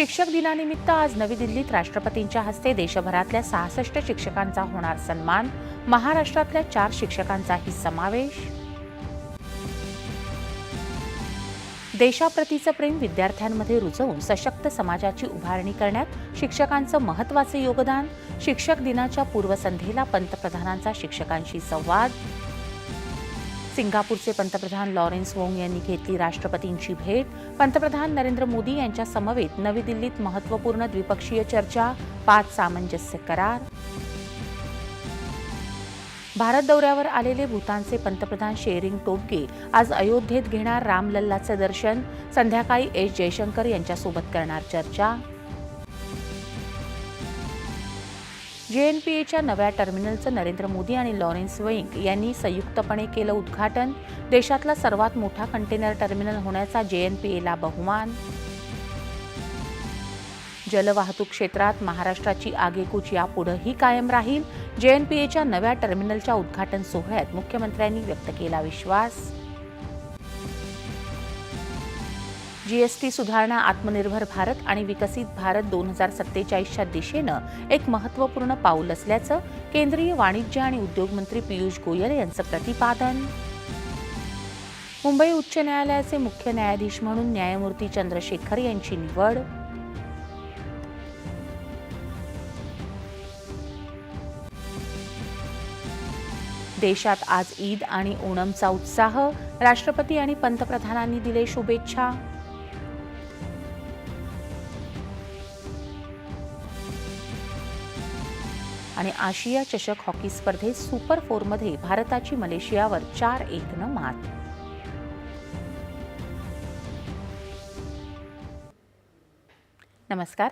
शिक्षक दिनानिमित्त आज नवी दिल्लीत राष्ट्रपतींच्या हस्ते देशभरातल्या सहासष्ट शिक्षकांचा होणार सन्मान महाराष्ट्रातल्या चार शिक्षकांचाही समावेश. देशाप्रतीचं प्रेम विद्यार्थ्यांमध्ये रुजवून सशक्त समाजाची उभारणी करण्यात शिक्षकांचं महत्त्वाचं योगदान शिक्षक दिनाच्या पूर्वसंध्येला पंतप्रधानांचा शिक्षकांशी संवाद सिंगापूरचे पंतप्रधान लॉरेन्स वोंग यांनी घेतली राष्ट्रपतींची भेट. पंतप्रधान नरेंद्र मोदी यांच्या समवेत नवी दिल्लीत महत्त्वपूर्ण द्विपक्षीय चर्चा. पाच सामंजस्य करार. भारत दौऱ्यावर आलेले भूतानचे पंतप्रधान शेरिंग टोबगे आज अयोध्येत घेणार रामलल्लाचं दर्शन. संध्याकाळी एस जयशंकर यांच्यासोबत करणार चर्चा. जे एन पी एच्या नव्या टर्मिनलचं नरेंद्र मोदी आणि लॉरेन्स वेंग यांनी संयुक्तपणे केलं उद्घाटन देशातला सर्वात मोठा कंटेनर टर्मिनल होण्याचा जे एन पी एला बहुमान. जलवाहतूक क्षेत्रात महाराष्ट्राची आगेकूच यापुढेही कायम राहील. जे एन पी एच्या नव्या टर्मिनलच्या उद्घाटन सोहळ्यात मुख्यमंत्र्यांनी व्यक्त केला विश्वास. जीएसटी सुधारणा आत्मनिर्भर भारत आणि विकसित भारत दोन हजार सत्तेचाळीसच्या दिशेनं एक महत्त्वपूर्ण पाऊल असल्याचं केंद्रीय वाणिज्य आणि उद्योग मंत्री पियुष गोयल यांचं प्रतिपादन. मुंबई उच्च न्यायालयाचे मुख्य न्यायाधीश म्हणून न्यायमूर्ती चंद्रशेखर यांची निवड. देशात आज ईद आणि ओणमचा उत्साह. राष्ट्रपती आणि पंतप्रधानांनी दिले शुभेच्छा. आणि आशिया चषक हॉकी स्पर्धेत सुपर फोरमध्ये भारताची मलेशियावर चार एकनं मात. नमस्कार.